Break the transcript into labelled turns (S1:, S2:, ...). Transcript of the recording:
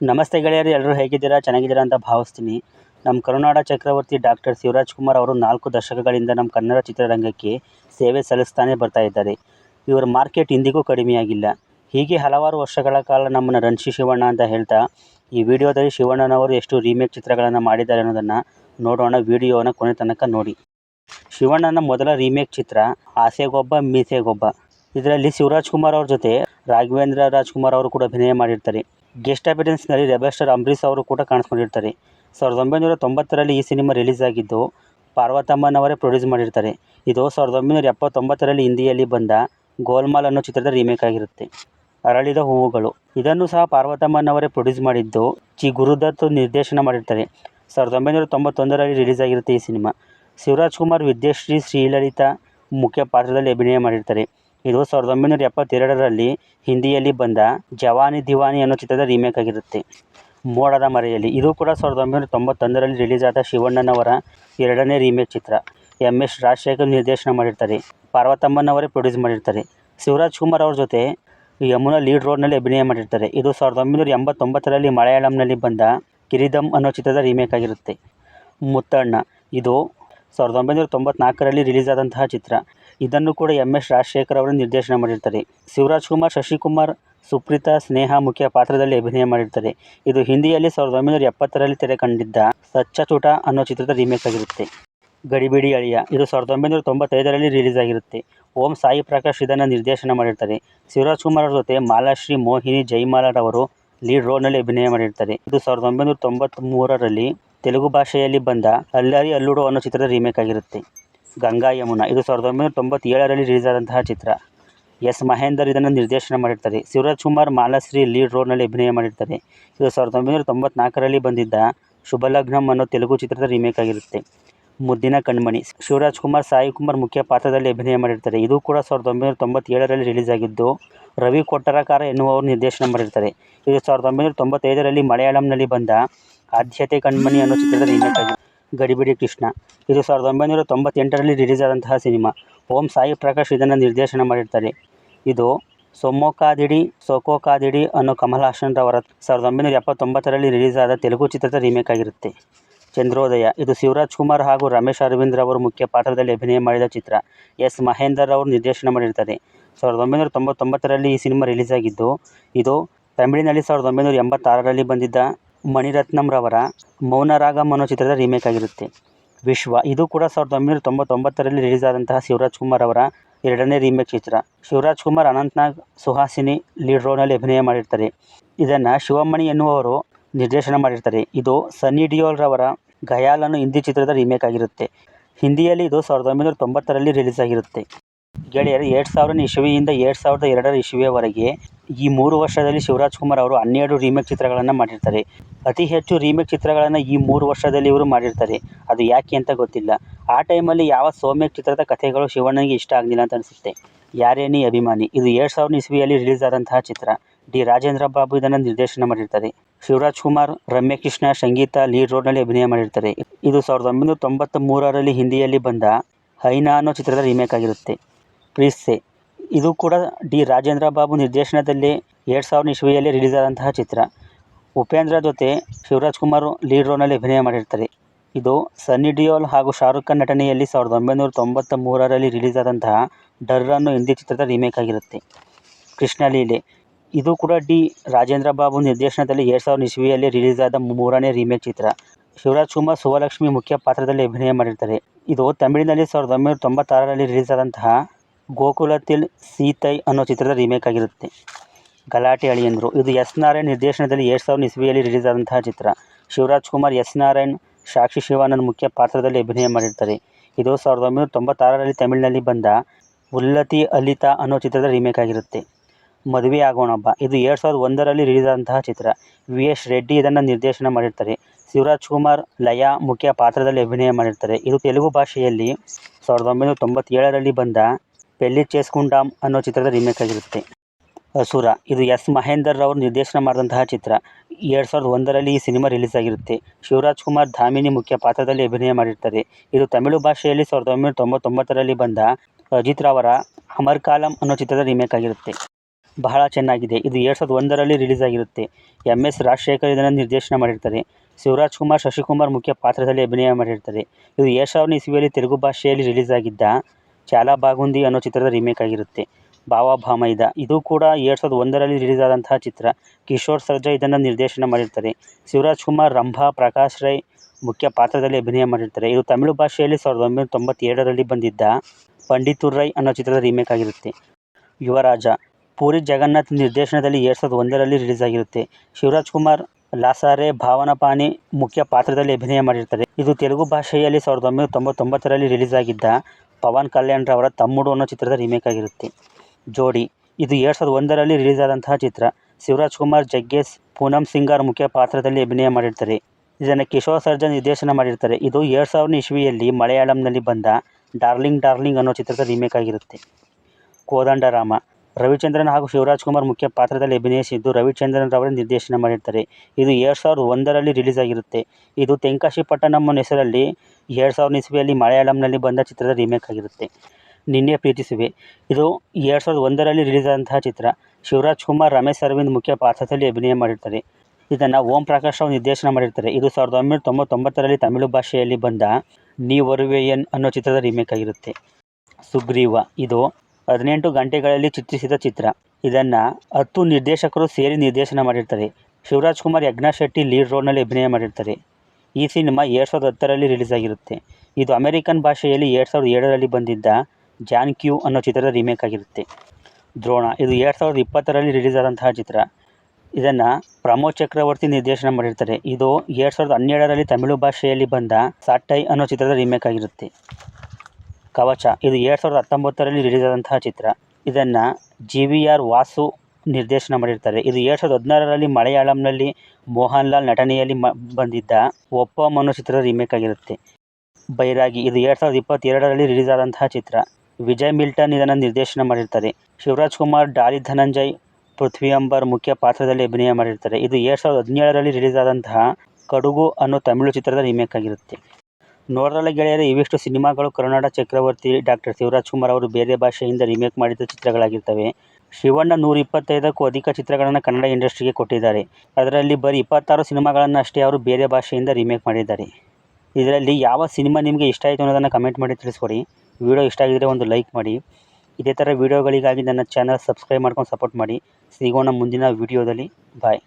S1: ನಮಸ್ತೆ ಗೆಳೆಯರು ಎಲ್ಲರೂ ಹೇಗಿದ್ದೀರಾ? ಚೆನ್ನಾಗಿದ್ದೀರಾ ಅಂತ ಭಾವಿಸ್ತೀನಿ. ನಮ್ಮ ಕರುನಾಡ ಚಕ್ರವರ್ತಿ ಡಾಕ್ಟರ್ ಶಿವರಾಜ್ ಕುಮಾರ್ ಅವರು ನಾಲ್ಕು ದಶಕಗಳಿಂದ ನಮ್ಮ ಕನ್ನಡ ಚಿತ್ರರಂಗಕ್ಕೆ ಸೇವೆ ಸಲ್ಲಿಸ್ತಾನೆ ಬರ್ತಾ ಇದ್ದಾರೆ. ಇವರ ಮಾರ್ಕೆಟ್ ಇಂದಿಗೂ ಕಡಿಮೆಯಾಗಿಲ್ಲ. ಹೀಗೆ ಹಲವಾರು ವರ್ಷಗಳ ಕಾಲ ನಮ್ಮನ್ನು ರಣಶಿ ಶಿವಣ್ಣ ಅಂತ ಹೇಳ್ತಾ, ಈ ವಿಡಿಯೋದಲ್ಲಿ ಶಿವಣ್ಣನವರು ಎಷ್ಟು ರೀಮೇಕ್ ಚಿತ್ರಗಳನ್ನು ಮಾಡಿದ್ದಾರೆ ಅನ್ನೋದನ್ನು ನೋಡೋಣ, ವಿಡಿಯೋನ ಕೊನೆ ತನಕ ನೋಡಿ. ಶಿವಣ್ಣನ ಮೊದಲ ರೀಮೇಕ್ ಚಿತ್ರ ಆಸೆಗೊಬ್ಬ, ಮೀಸೆಗೊಬ್ಬ. ಇದರಲ್ಲಿ ಶಿವರಾಜ್ ಕುಮಾರ್ ಅವ್ರ ಜೊತೆ ರಾಘವೇಂದ್ರ ರಾಜ್ಕುಮಾರ್ ಅವರು ಕೂಡ ಅಭಿನಯ ಮಾಡಿರ್ತಾರೆ. ಗೆಸ್ಟ್ ಅಪಿಡೆನ್ಸ್ನಲ್ಲಿ ರೆಬಲ್ ಸ್ಟಾರ್ ಅಂಬರೀಷ್ ಅವರು ಕೂಡ ಕಾಣಿಸ್ಕೊಂಡಿರ್ತಾರೆ. ಸಾವಿರದ ಒಂಬೈನೂರ ತೊಂಬತ್ತರಲ್ಲಿ ಈ ಸಿನಿಮಾ ರಿಲೀಸ್ ಆಗಿದ್ದು ಪಾರ್ವತಮ್ಮನವರೇ ಪ್ರೊಡ್ಯೂಸ್ ಮಾಡಿರ್ತಾರೆ. ಇದು ಸಾವಿರದ ಒಂಬೈನೂರ ಎಪ್ಪತ್ತೊಂಬತ್ತರಲ್ಲಿ ಹಿಂದಿಯಲ್ಲಿ ಬಂದ ಗೋಲ್ಮಾಲ್ ಅನ್ನೋ ಚಿತ್ರದ ರೀಮೇಕ್ ಆಗಿರುತ್ತೆ. ಅರಳಿದ ಹೂವುಗಳು. ಇದನ್ನು ಸಹ ಪಾರ್ವತಮ್ಮನವರೇ ಪ್ರೊಡ್ಯೂಸ್ ಮಾಡಿದ್ದು ಚಿ ಗುರುದತ್ ನಿರ್ದೇಶನ ಮಾಡಿರ್ತಾರೆ. ಸಾವಿರದ ಒಂಬೈನೂರ ತೊಂಬತ್ತೊಂದರಲ್ಲಿ ರಿಲೀಸ್ ಆಗಿರುತ್ತೆ ಈ ಸಿನಿಮಾ. ಶಿವರಾಜ್ ಕುಮಾರ್ ವಿದ್ಯಾಶ್ರೀ ಶ್ರೀಲಲಿತಾ ಮುಖ್ಯ ಪಾತ್ರದಲ್ಲಿ ಅಭಿನಯ ಮಾಡಿರ್ತಾರೆ. ಇದು ಸಾವಿರದ ಒಂಬೈನೂರ ಎಪ್ಪತ್ತೆರಡರಲ್ಲಿ ಹಿಂದಿಯಲ್ಲಿ ಬಂದ ಜವಾನಿ ದಿವಾನಿ ಅನ್ನೋ ಚಿತ್ರದ ರೀಮೇಕ್ ಆಗಿರುತ್ತೆ. ಮೋಡದ ಮರೆಯಲ್ಲಿ. ಇದು ಕೂಡ ಸಾವಿರದ ಒಂಬೈನೂರ ತೊಂಬತ್ತೊಂದರಲ್ಲಿ ರಿಲೀಸ್ ಆದ ಶಿವಣ್ಣನವರ ಎರಡನೇ ರೀಮೇಕ್ ಚಿತ್ರ. ಎಂ ಎಸ್ ರಾಜಶೇಖರ್ ನಿರ್ದೇಶನ ಮಾಡಿರ್ತಾರೆ. ಪಾರ್ವತಮ್ಮನವರೇ ಪ್ರೊಡ್ಯೂಸ್ ಮಾಡಿರ್ತಾರೆ. ಶಿವರಾಜ್ ಕುಮಾರ್ ಅವ್ರ ಜೊತೆ ಯಮುನಾ ಲೀಡ್ ರೋಡ್ನಲ್ಲಿ ಅಭಿನಯ ಮಾಡಿರ್ತಾರೆ. ಇದು ಸಾವಿರದ ಒಂಬೈನೂರ ಎಂಬತ್ತೊಂಬತ್ತರಲ್ಲಿ ಮಲಯಾಳಂನಲ್ಲಿ ಬಂದ ಕಿರಿದಮ್ ಅನ್ನೋ ಚಿತ್ರದ ರೀಮೇಕ್ ಆಗಿರುತ್ತೆ. ಮುತ್ತಣ್ಣ. ಇದು ಸಾವಿರದ ಒಂಬೈನೂರ ತೊಂಬತ್ತ್ನಾಲ್ಕರಲ್ಲಿ ರಿಲೀಸ್ ಆದಂತಹ ಚಿತ್ರ. ಇದನ್ನು ಕೂಡ ಎಂ ಎಸ್ ರಾಜಶೇಖರ್ ಅವರು ನಿರ್ದೇಶನ ಮಾಡಿರ್ತಾರೆ. ಶಿವರಾಜ್ ಕುಮಾರ್, ಶಶಿಕುಮಾರ್, ಸುಪ್ರೀತಾ, ಸ್ನೇಹ ಮುಖ್ಯ ಪಾತ್ರದಲ್ಲಿ ಅಭಿನಯ ಮಾಡಿರ್ತಾರೆ. ಇದು ಹಿಂದಿಯಲ್ಲಿ ಸಾವಿರದ ಒಂಬೈನೂರ ಎಪ್ಪತ್ತರಲ್ಲಿ ತೆರೆ ಕಂಡಿದ್ದ ಸಚ್ಚ ಚೂಟ ಅನ್ನೋ ಚಿತ್ರದ ರೀಮೇಕ್ ಆಗಿರುತ್ತೆ. ಗಡಿಬಿಡಿ ಅಳಿಯ ಇದು ಸಾವಿರದ ಒಂಬೈನೂರ ತೊಂಬತ್ತೈದರಲ್ಲಿ ರಿಲೀಸ್ ಆಗಿರುತ್ತೆ. ಓಂ ಸಾಯಿ ಪ್ರಕಾಶ್ ಇದನ್ನು ನಿರ್ದೇಶನ ಮಾಡಿರ್ತಾರೆ. ಶಿವರಾಜ್ ಕುಮಾರ್ ಅವರ ಜೊತೆ ಮಾಲಾಶ್ರೀ, ಮೋಹಿನಿ ಜೈಮಾಲಾರವರು ಲೀಡ್ ರೋಲ್ನಲ್ಲಿ ಅಭಿನಯ ಮಾಡಿರ್ತಾರೆ. ಇದು ಸಾವಿರದ ಒಂಬೈನೂರ ತೊಂಬತ್ತ್ಮೂರರಲ್ಲಿ ತೆಲುಗು ಭಾಷೆಯಲ್ಲಿ ಬಂದ ಅಲ್ಲಾರಿ ಅಲ್ಲುಡು ಅನ್ನೋ ಚಿತ್ರದ ರೀಮೇಕ್ ಆಗಿರುತ್ತೆ. ಗಂಗಾ ಯಮುನಾ. ಇದು ಸಾವಿರದ ಒಂಬೈನೂರ ತೊಂಬತ್ತೇಳರಲ್ಲಿ ರಿಲೀಸ್ ಆದಂತಹ ಚಿತ್ರ. ಎಸ್ ಮಹೇಂದರ್ ಇದನ್ನು ನಿರ್ದೇಶನ ಮಾಡಿರ್ತಾರೆ. ಶಿವರಾಜ್ ಕುಮಾರ್ ಮಾಲಾಶ್ರೀ ಲೀಡ್ ರೋಲ್ನಲ್ಲಿ ಅಭಿನಯ ಮಾಡಿರ್ತಾರೆ. ಇದು ಸಾವಿರದ ಒಂಬೈನೂರ ತೊಂಬತ್ನಾಲ್ಕರಲ್ಲಿ ಬಂದಿದ್ದ ಶುಭಲಗ್ನಂ ಅನ್ನೋ ತೆಲುಗು ಚಿತ್ರದ ರೀಮೇಕ್ ಆಗಿರುತ್ತೆ. ಮುದ್ದಿನ ಕಣ್ಮಣಿ. ಶಿವರಾಜ್ ಕುಮಾರ್, ಸಾಯಿ ಕುಮಾರ್ ಮುಖ್ಯ ಪಾತ್ರದಲ್ಲಿ ಅಭಿನಯ ಮಾಡಿರ್ತಾರೆ. ಇದು ಕೂಡ ಸಾವಿರದ ಒಂಬೈನೂರ ತೊಂಬತ್ತೇಳರಲ್ಲಿ ರಿಲೀಸ್ ಆಗಿದ್ದು, ರವಿ ಕೊಟ್ಟರಕಾರ ಎನ್ನುವವರು ನಿರ್ದೇಶನ ಮಾಡಿರ್ತಾರೆ. ಇದು ಸಾವಿರದ ಒಂಬೈನೂರ ತೊಂಬತ್ತೈದರಲ್ಲಿ ಮಲಯಾಳಂನಲ್ಲಿ ಬಂದ ಆದ್ಯತೆ ಕಣ್ಮಣಿ ಅನ್ನೋ ಚಿತ್ರದ ರೀಮೇಕ್ ಆಗಿದೆ ಗಡಿಬಿಡಿ ಕೃಷ್ಣ. ಇದು ಸಾವಿರದ ಒಂಬೈನೂರ ತೊಂಬತ್ತೆಂಟರಲ್ಲಿ ರಿಲೀಸ್ ಆದಂತಹ ಸಿನಿಮಾ. ಓಂ ಸಾಯಿ ಪ್ರಕಾಶ್ ಇದನ್ನು ನಿರ್ದೇಶನ ಮಾಡಿರ್ತಾರೆ. ಇದು ಸೊಮ್ಮೊಕಾದಿಡಿ ಸೋಕೋಕಾದಿಡಿ ಸೊಕೋ ಕಾದಿಡಿ ಅನ್ನೋ ಕಮಲ್ ಹಾಸನ್ ರವರ ಸಾವಿರದ ಒಂಬೈನೂರ ಎಪ್ಪತ್ತೊಂಬತ್ತರಲ್ಲಿ ರಿಲೀಸ್ ಆದ ತೆಲುಗು ಚಿತ್ರದ ರೀಮೇಕ್ ಆಗಿರುತ್ತೆ. ಚಂದ್ರೋದಯ. ಇದು ಶಿವರಾಜ್ ಕುಮಾರ್ ಹಾಗೂ ರಮೇಶ್ ಅರವಿಂದ್ ಅವರು ಮುಖ್ಯ ಪಾತ್ರದಲ್ಲಿ ಅಭಿನಯ ಮಾಡಿದ ಚಿತ್ರ. ಎಸ್ ಮಹೇಂದರ್ ಅವರು ನಿರ್ದೇಶನ ಮಾಡಿರ್ತಾರೆ. ಸಾವಿರದ ಒಂಬೈನೂರ ತೊಂಬತ್ತೊಂಬತ್ತರಲ್ಲಿ ಈ ಸಿನಿಮಾ ರಿಲೀಸ್ ಆಗಿದ್ದು ಇದು ತಮಿಳಿನಲ್ಲಿ ಸಾವಿರದ ಒಂಬೈನೂರ ಎಂಬತ್ತಾರರಲ್ಲಿ ಬಂದಿದ್ದ ಮಣಿರತ್ನಂರವರ ಮೌನರಾಗಂ ಅನ್ನೋ ಚಿತ್ರದ ರೀಮೇಕ್ ಆಗಿರುತ್ತೆ. ವಿಶ್ವ, ಇದು ಕೂಡ ಸಾವಿರದ ಒಂಬೈನೂರ ತೊಂಬತ್ತೊಂಬತ್ತರಲ್ಲಿ ರಿಲೀಸ್ ಆದಂತಹ ಶಿವರಾಜ್ ಕುಮಾರ್ ಅವರ ಎರಡನೇ ರೀಮೇಕ್ ಚಿತ್ರ. ಶಿವರಾಜ್ ಕುಮಾರ್ ಅನಂತ್ನಾಗ್ ಸುಹಾಸಿನಿ ಲೀಡ್ ರೋಲ್ನಲ್ಲಿ ಅಭಿನಯ ಮಾಡಿರ್ತಾರೆ. ಇದನ್ನು ಶಿವಮಣಿ ಎನ್ನುವವರು ನಿರ್ದೇಶನ ಮಾಡಿರ್ತಾರೆ. ಇದು ಸನ್ನಿ ಡಿಯೋಲ್ರವರ ಗಯಾಲ್ ಅನ್ನೋ ಹಿಂದಿ ಚಿತ್ರದ ರೀಮೇಕ್ ಆಗಿರುತ್ತೆ. ಹಿಂದಿಯಲ್ಲಿ ಇದು ಸಾವಿರದ ಒಂಬೈನೂರ ತೊಂಬತ್ತರಲ್ಲಿ ರಿಲೀಸ್ ಆಗಿರುತ್ತೆ. ಗೆಳೆಯರು, ಎರಡು ಸಾವಿರನೇ ಇಸವಿಯಿಂದ ಎರಡು ಸಾವಿರದ ಎರಡರ ಇಸವಿಯವರೆಗೆ ಈ ಮೂರು ವರ್ಷದಲ್ಲಿ ಶಿವರಾಜ್ ಕುಮಾರ್ ಅವರು ಹನ್ನೆರಡು ರೀಮೇಕ್ ಚಿತ್ರಗಳನ್ನು ಮಾಡಿರ್ತಾರೆ. ಅತಿ ಹೆಚ್ಚು ರೀಮೇಕ್ ಚಿತ್ರಗಳನ್ನು ಈ ಮೂರು ವರ್ಷದಲ್ಲಿ ಇವರು ಮಾಡಿರ್ತಾರೆ. ಅದು ಯಾಕೆ ಅಂತ ಗೊತ್ತಿಲ್ಲ. ಆ ಟೈಮಲ್ಲಿ ಯಾವ ಸೌಮ್ಯಕ್ ಚಿತ್ರದ ಕಥೆಗಳು ಶಿವಣ್ಣನಿಗೆ ಇಷ್ಟ ಆಗಲಿಲ್ಲ ಅಂತ ಅನಿಸುತ್ತೆ. ಯಾರೇ ನೀ ಅಭಿಮಾನಿ, ಇದು ಎರಡು ಸಾವಿರದ ಇಸವಿಯಲ್ಲಿ ರಿಲೀಸ್ ಆದಂತಹ ಚಿತ್ರ. ಡಿ ರಾಜೇಂದ್ರ ಬಾಬು ಇದನ್ನು ನಿರ್ದೇಶನ ಮಾಡಿರ್ತಾರೆ. ಶಿವರಾಜ್ ಕುಮಾರ್ ರಮ್ಯಕೃಷ್ಣ ಸಂಗೀತ ಲೀಡ್ ರೋಡ್ನಲ್ಲಿ ಅಭಿನಯ ಮಾಡಿರ್ತಾರೆ. ಇದು ಸಾವಿರದ ಒಂಬೈನೂರ ತೊಂಬತ್ತ ಮೂರರಲ್ಲಿ ಹಿಂದಿಯಲ್ಲಿ ಬಂದ ಹೈನಾ ಅನ್ನೋ ಚಿತ್ರದ ರೀಮೇಕ್ ಆಗಿರುತ್ತೆ. ಪ್ರೀಸೆ ಇದು ಕೂಡ ಡಿ. ರಾಜೇಂದ್ರ ಬಾಬು ನಿರ್ದೇಶನದಲ್ಲಿ ಎರಡು ಸಾವಿರದ ಇಸವಿಯಲ್ಲಿ ರಿಲೀಸ್ ಆದಂತಹ ಚಿತ್ರ. ಉಪೇಂದ್ರ ಜೊತೆ ಶಿವರಾಜ್ ಕುಮಾರ್ ಲೀಡ್ ರೋಲ್ನಲ್ಲಿ ಅಭಿನಯ ಮಾಡಿರ್ತಾರೆ. ಇದು ಸನ್ನಿ ಡಿಯೋಲ್ ಹಾಗೂ ಶಾರುಖ್ ಖಾನ್ ನಟನೆಯಲ್ಲಿ ಸಾವಿರದ ಒಂಬೈನೂರ ತೊಂಬತ್ತ ಮೂರರಲ್ಲಿ ರಿಲೀಸ್ ಆದಂತಹ ಡರ್ ಅನ್ನೋ ಹಿಂದಿ ಚಿತ್ರದ ರೀಮೇಕ್ ಆಗಿರುತ್ತೆ. ಕೃಷ್ಣಲೀಲೆ ಇದು ಕೂಡ ಡಿ. ರಾಜೇಂದ್ರ ಬಾಬು ನಿರ್ದೇಶನದಲ್ಲಿ ಎರಡು ಸಾವಿರದ ಇಸವಿಯಲ್ಲಿ ರಿಲೀಸ್ ಆದ ಮೂರನೇ ರೀಮೇಕ್ ಚಿತ್ರ. ಶಿವರಾಜ್ ಕುಮಾರ್ ಸುವಲಕ್ಷ್ಮಿ ಮುಖ್ಯ ಪಾತ್ರದಲ್ಲಿ ಅಭಿನಯ ಮಾಡಿರ್ತಾರೆ. ಇದು ತಮಿಳಿನಲ್ಲಿ ಸಾವಿರದ ಒಂಬೈನೂರ ತೊಂಬತ್ತಾರರಲ್ಲಿ ರಿಲೀಸ್ ಆದಂತಹ ಗೋಕುಲತಿಲ್ ಸೀತೈ ಅನ್ನೋ ಚಿತ್ರದ ರೀಮೇಕ್ ಆಗಿರುತ್ತೆ. ಗಲಾಟೆ ಅಳಿಯಂದರು ಇದು ಎಸ್ ನಾರಾಯಣ್ ನಿರ್ದೇಶನದಲ್ಲಿ ಎರಡು ಸಾವಿರದ ಇಸ್ವಿಯಲ್ಲಿ ರಿಲೀಸ್ ಆದಂತಹ ಚಿತ್ರ. ಶಿವರಾಜ್ ಕುಮಾರ್ ಎಸ್ ನಾರಾಯಣ್, ಸಾಕ್ಷಿ ಶಿವಾನಂದ್ ಮುಖ್ಯ ಪಾತ್ರದಲ್ಲಿ ಅಭಿನಯ ಮಾಡಿರ್ತಾರೆ. ಇದು ಸಾವಿರದ ಒಂಬೈನೂರ ತೊಂಬತ್ತಾರರಲ್ಲಿ ತಮಿಳಿನಲ್ಲಿ ಬಂದ ಉಲ್ಲತಿ ಅಲಿತಾ ಅನ್ನೋ ಚಿತ್ರದ ರೀಮೇಕ್ ಆಗಿರುತ್ತೆ. ಮದುವೆ ಆಗೋಣಬ್ಬ ಇದು ಎರಡು ಸಾವಿರದ ಒಂದರಲ್ಲಿ ರಿಲೀಸ್ ಆದಂತಹ ಚಿತ್ರ. ವಿ ಎಸ್ ರೆಡ್ಡಿ ಇದನ್ನು ನಿರ್ದೇಶನ ಮಾಡಿರ್ತಾರೆ. ಶಿವರಾಜ್ ಕುಮಾರ್, ಲಯಾ ಮುಖ್ಯ ಪಾತ್ರದಲ್ಲಿ ಅಭಿನಯ ಮಾಡಿರ್ತಾರೆ. ಇದು ತೆಲುಗು ಭಾಷೆಯಲ್ಲಿ ಸಾವಿರದ ಒಂಬೈನೂರ ತೊಂಬತ್ತೇಳರಲ್ಲಿ ಬಂದ ಪೆಲ್ಲಿ ಚೇಸ್ಕುಂಡಾಮ್ ಅನ್ನೋ ಚಿತ್ರದ ರಿಮೇಕ್ ಆಗಿರುತ್ತೆ ಅಸುರ ಇದು ಎಸ್ ಮಹೇಂದರ್ ಅವರು ನಿರ್ದೇಶನ ಮಾಡಿದಂತಹ ಚಿತ್ರ ಎರಡು ಸಾವಿರದ ಒಂದರಲ್ಲಿ ಈ ಸಿನಿಮಾ ರಿಲೀಸ್ ಆಗಿರುತ್ತೆ. ಶಿವರಾಜ್ ಕುಮಾರ್ ಧಾಮಿನಿ ಮುಖ್ಯ ಪಾತ್ರದಲ್ಲಿ ಅಭಿನಯ ಮಾಡಿರ್ತಾರೆ. ಇದು ತಮಿಳು ಭಾಷೆಯಲ್ಲಿ ಸಾವಿರದ ಒಂಬೈನೂರ ತೊಂಬತ್ತೊಂಬತ್ತರಲ್ಲಿ ಬಂದ ಅಜಿತ್ ರಾವರ ಅಮರ್ ಕಾಲಂ ಅನ್ನೋ ಚಿತ್ರದ ರಿಮೇಕ್ ಆಗಿರುತ್ತೆ. ಬಹಳ ಚೆನ್ನಾಗಿದೆ. ಇದು ಎರಡು ಸಾವಿರದ ಒಂದರಲ್ಲಿ ರಿಲೀಸ್ ಆಗಿರುತ್ತೆ. ಎಂ ಎಸ್ ರಾಜಶೇಖರ್ ಇದನ್ನು ನಿರ್ದೇಶನ ಮಾಡಿರ್ತಾರೆ. ಶಿವರಾಜ್ ಕುಮಾರ್, ಶಶಿಕುಮಾರ್ ಮುಖ್ಯ ಪಾತ್ರದಲ್ಲಿ ಅಭಿನಯ ಮಾಡಿರ್ತಾರೆ. ಇದು ಎರಡು ಸಾವಿರದ ಇಸ್ವಿಯಲ್ಲಿ ತೆಲುಗು ಭಾಷೆಯಲ್ಲಿ ರಿಲೀಸ್ ಆಗಿದ್ದ ಚಾಲಾ ಬಾಗುಂದಿ ಅನ್ನೋ ಚಿತ್ರದ ರೀಮೇಕ್ ಆಗಿರುತ್ತೆ. ಭಾವ ಭಾಮೈದ. ಇದು ಕೂಡ ಎರಡು ಸಾವಿರದ ಒಂದರಲ್ಲಿ ರಿಲೀಸ್ ಆದಂತಹ ಚಿತ್ರ. ಕಿಶೋರ್ ಸರ್ಜಾ ಇದನ್ನು ನಿರ್ದೇಶನ ಮಾಡಿರ್ತಾರೆ. ಶಿವರಾಜ್ ಕುಮಾರ್, ರಂಭಾ, ಪ್ರಕಾಶ್ ರೈ ಮುಖ್ಯ ಪಾತ್ರದಲ್ಲಿ ಅಭಿನಯ ಮಾಡಿರ್ತಾರೆ. ಇದು ತಮಿಳು ಭಾಷೆಯಲ್ಲಿ ಸಾವಿರದ ಒಂಬೈನೂರ ತೊಂಬತ್ತೇಳರಲ್ಲಿ ಬಂದಿದ್ದ ಪಂಡಿತುರೈ ಅನ್ನೋ ಚಿತ್ರದ ರೀಮೇಕ್ ಆಗಿರುತ್ತೆ. ಯುವರಾಜ. ಪೂರಿ ಜಗನ್ನಾಥ್ ನಿರ್ದೇಶನದಲ್ಲಿ ಎರಡು ಸಾವಿರದ ಒಂದರಲ್ಲಿ ರಿಲೀಸ್ ಆಗಿರುತ್ತೆ. ಶಿವರಾಜ್ ಕುಮಾರ್, ಲಾಸಾರೆ ಭಾವನಪಾನಿ ಮುಖ್ಯ ಪಾತ್ರದಲ್ಲಿ ಅಭಿನಯ ಮಾಡಿರ್ತಾರೆ. ಇದು ತೆಲುಗು ಭಾಷೆಯಲ್ಲಿ ಸಾವಿರದ ಒಂಬೈನೂರ ತೊಂಬತ್ತೊಂಬತ್ತರಲ್ಲಿ ರಿಲೀಸ್ ಆಗಿದ್ದ ಪವನ್ ಕಲ್ಯಾಣ್ ರವರ ತಮ್ಮುಡು ಅನ್ನೋ ಚಿತ್ರದ ರೀಮೇಕ್ ಆಗಿರುತ್ತೆ. ಜೋಡಿ, ಇದು ಎರಡು ಸಾವಿರದ ಒಂದರಲ್ಲಿ ರಿಲೀಸ್ ಆದಂತಹ ಚಿತ್ರ. ಶಿವರಾಜ್ ಕುಮಾರ್, ಜಗ್ಗೇಶ್, ಪೂನಂ ಸಿಂಗಾರ್ ಮುಖ್ಯ ಪಾತ್ರದಲ್ಲಿ ಅಭಿನಯ ಮಾಡಿರ್ತಾರೆ. ಇದನ್ನು ಕಿಶೋರ್ ಸರ್ಜನ್ ನಿರ್ದೇಶನ ಮಾಡಿರ್ತಾರೆ. ಇದು ಎರಡು ಸಾವಿರದ ಇಸ್ವಿಯಲ್ಲಿ ಮಲಯಾಳಂನಲ್ಲಿ ಬಂದ ಡಾರ್ಲಿಂಗ್ ಡಾರ್ಲಿಂಗ್ ಅನ್ನೋ ಚಿತ್ರದ ರೀಮೇಕ್ ಆಗಿರುತ್ತೆ. ಕೋದಂಡರಾಮ ರವಿಚಂದ್ರನ್ ಹಾಗೂ ಶಿವರಾಜ್ ಕುಮಾರ್ ಮುಖ್ಯ ಪಾತ್ರದಲ್ಲಿ ಅಭಿನಯಿಸಿದ್ದು ರವಿಚಂದ್ರನ್ ರವರೇ ನಿರ್ದೇಶನ ಮಾಡಿರ್ತಾರೆ. ಇದು ಎರಡು ಸಾವಿರದ ಒಂದರಲ್ಲಿ ರಿಲೀಸ್ ಆಗಿರುತ್ತೆ. ಇದು ತೆಂಕಾಶಿ ಪಟ್ಟಣಮ್ಮನ ಹೆಸರಲ್ಲಿ ಎರಡು ಸಾವಿರದ ಇಸ್ವಿಯಲ್ಲಿ ಮಲಯಾಳಂನಲ್ಲಿ ಬಂದ ಚಿತ್ರದ ರೀಮೇಕ್ ಆಗಿರುತ್ತೆ. ನಿನ್ನೆ ಪ್ರೀತಿಸುವೆ. ಇದು ಎರಡು ಸಾವಿರದ ಒಂದರಲ್ಲಿ ರಿಲೀಸ್ ಆದಂತಹ ಚಿತ್ರ. ಶಿವರಾಜ್ ಕುಮಾರ್, ರಮೇಶ್ ಅರವಿಂದ್ ಮುಖ್ಯ ಪಾತ್ರದಲ್ಲಿ ಅಭಿನಯ ಮಾಡಿರ್ತಾರೆ. ಇದನ್ನು ಓಂ ಪ್ರಕಾಶ್ ರಾವ್ ನಿರ್ದೇಶನ ಮಾಡಿರ್ತಾರೆ. ಇದು ಸಾವಿರದ ಒಂಬೈನೂರ ತೊಂಬತ್ತೊಂಬತ್ತರಲ್ಲಿ ತಮಿಳು ಭಾಷೆಯಲ್ಲಿ ಬಂದ ನೀ ವರುವೆಯನ್ ಅನ್ನೋ ಚಿತ್ರದ ರೀಮೇಕ್ ಆಗಿರುತ್ತೆ. ಸುಗ್ರೀವ. ಇದು ಹದಿನೆಂಟು ಗಂಟೆಗಳಲ್ಲಿ ಚಿತ್ರಿಸಿದ ಚಿತ್ರ. ಇದನ್ನು ಹತ್ತು ನಿರ್ದೇಶಕರು ಸೇರಿ ನಿರ್ದೇಶನ ಮಾಡಿರ್ತಾರೆ. ಶಿವರಾಜ್ ಕುಮಾರ್, ಯಜ್ಞಾ ಶೆಟ್ಟಿ ಲೀಡ್ ರೋಲ್ನಲ್ಲಿ ಅಭಿನಯ ಮಾಡಿರ್ತಾರೆ. ಈ ಸಿನಿಮಾ ಎರಡು ಸಾವಿರದ ಹತ್ತರಲ್ಲಿ ರಿಲೀಸ್ ಆಗಿರುತ್ತೆ. ಇದು ಅಮೆರಿಕನ್ ಭಾಷೆಯಲ್ಲಿ ಎರಡು ಸಾವಿರದ ಏಳರಲ್ಲಿ ಬಂದಿದ್ದ ಜಾನ್ ಕ್ಯೂ ಅನ್ನೋ ಚಿತ್ರದ ರೀಮೇಕ್ ಆಗಿರುತ್ತೆ. ದ್ರೋಣ, ಇದು ಎರಡು ಸಾವಿರದ ಇಪ್ಪತ್ತರಲ್ಲಿ ರಿಲೀಸ್ ಆದಂತಹ ಚಿತ್ರ. ಇದನ್ನು ಪ್ರಮೋದ್ ಚಕ್ರವರ್ತಿ ನಿರ್ದೇಶನ ಮಾಡಿರ್ತಾರೆ. ಇದು ಎರಡು ಸಾವಿರದ ಹನ್ನೆರಡರಲ್ಲಿ ತಮಿಳು ಭಾಷೆಯಲ್ಲಿ ಬಂದ ಸಾಟ್ಟೈ ಅನ್ನೋ ಚಿತ್ರದ ರೀಮೇಕ್ ಆಗಿರುತ್ತೆ. ಕವಚ. ಇದು ಎರಡು ಸಾವಿರದ ಹತ್ತೊಂಬತ್ತರಲ್ಲಿ ರಿಲೀಸ್ ಆದಂತಹ ಚಿತ್ರ. ಇದನ್ನು ಜಿ ವಿ ಆರ್ ವಾಸು ನಿರ್ದೇಶನ ಮಾಡಿರ್ತಾರೆ. ಇದು ಎರಡು ಸಾವಿರದ ಹದಿನಾರರಲ್ಲಿ ಮಲಯಾಳಂನಲ್ಲಿ ಮೋಹನ್ ಲಾಲ್ ನಟನೆಯಲ್ಲಿ ಮ, ಬಂದಿದ್ದ ಒಪ್ಪ ಅನ್ನೋ ಚಿತ್ರದ ರಿಮೇಕ್ ಆಗಿರುತ್ತೆ. ಬೈರಾಗಿ, ಇದು ಎರಡು ಸಾವಿರದ ಇಪ್ಪತ್ತೆರಡರಲ್ಲಿ ರಿಲೀಸ್ ಆದಂತಹ ಚಿತ್ರ. ವಿಜಯ್ ಮಿಲ್ಟನ್ ಇದನ್ನು ನಿರ್ದೇಶನ ಮಾಡಿರ್ತಾರೆ. ಶಿವರಾಜ್ ಕುಮಾರ್, ಡಾಲಿ ಧನಂಜಯ್, ಪೃಥ್ವಿ ಅಂಬರ್ ಮುಖ್ಯ ಪಾತ್ರದಲ್ಲಿ ಅಭಿನಯ ಮಾಡಿರ್ತಾರೆ. ಇದು ಎರಡು ಸಾವಿರದ ಹದಿನೇಳರಲ್ಲಿ ರಿಲೀಸ್ ಆದಂತಹ ಕಡುಗು ಅನ್ನೋ ತಮಿಳು ಚಿತ್ರದ ರಿಮೇಕ್ ಆಗಿರುತ್ತೆ. ನೋಡ್ರಲ್ಲ ಗೆಳೆಯರೆ, ಇವಿಷ್ಟು ಸಿನಿಮಾಗಳು ಕರುನಾಡ ಚಕ್ರವರ್ತಿ ಡಾಕ್ಟರ್ ಶಿವರಾಜ್ ಕುಮಾರ್ ಅವರು ಬೇರೆ ಭಾಷೆಯಿಂದ ರಿಮೇಕ್ ಮಾಡಿದ ಚಿತ್ರಗಳಾಗಿರ್ತವೆ. ಶಿವಣ್ಣ ನೂರ ಇಪ್ಪತ್ತೈದಕ್ಕೂ ಅಧಿಕ ಚಿತ್ರಗಳನ್ನು ಕನ್ನಡ ಇಂಡಸ್ಟ್ರಿಗೆ ಕೊಟ್ಟಿದ್ದಾರೆ. ಅದರಲ್ಲಿ ಬರೀ ಇಪ್ಪತ್ತಾರು ಸಿನಿಮಾಗಳನ್ನು ಅಷ್ಟೇ ಅವರು ಬೇರೆ ಭಾಷೆಯಿಂದ ರಿಮೇಕ್ ಮಾಡಿದ್ದಾರೆ. ಇದರಲ್ಲಿ ಯಾವ ಸಿನಿಮಾ ನಿಮಗೆ ಇಷ್ಟ ಆಯಿತು ಅನ್ನೋದನ್ನು ಕಮೆಂಟ್ ಮಾಡಿ ತಿಳಿಸ್ಕೊಡಿ. ವಿಡಿಯೋ ಇಷ್ಟ ಆಗಿದ್ದರೆ ಒಂದು ಲೈಕ್ ಮಾಡಿ. ಇದೇ ಥರ ವಿಡಿಯೋಗಳಿಗಾಗಿ ನನ್ನ ಚಾನಲ್ ಸಬ್ಸ್ಕ್ರೈಬ್ ಮಾಡ್ಕೊಂಡು ಸಪೋರ್ಟ್ ಮಾಡಿ. ಸಿಗೋಣ ಮುಂದಿನ ವಿಡಿಯೋದಲ್ಲಿ. ಬಾಯ್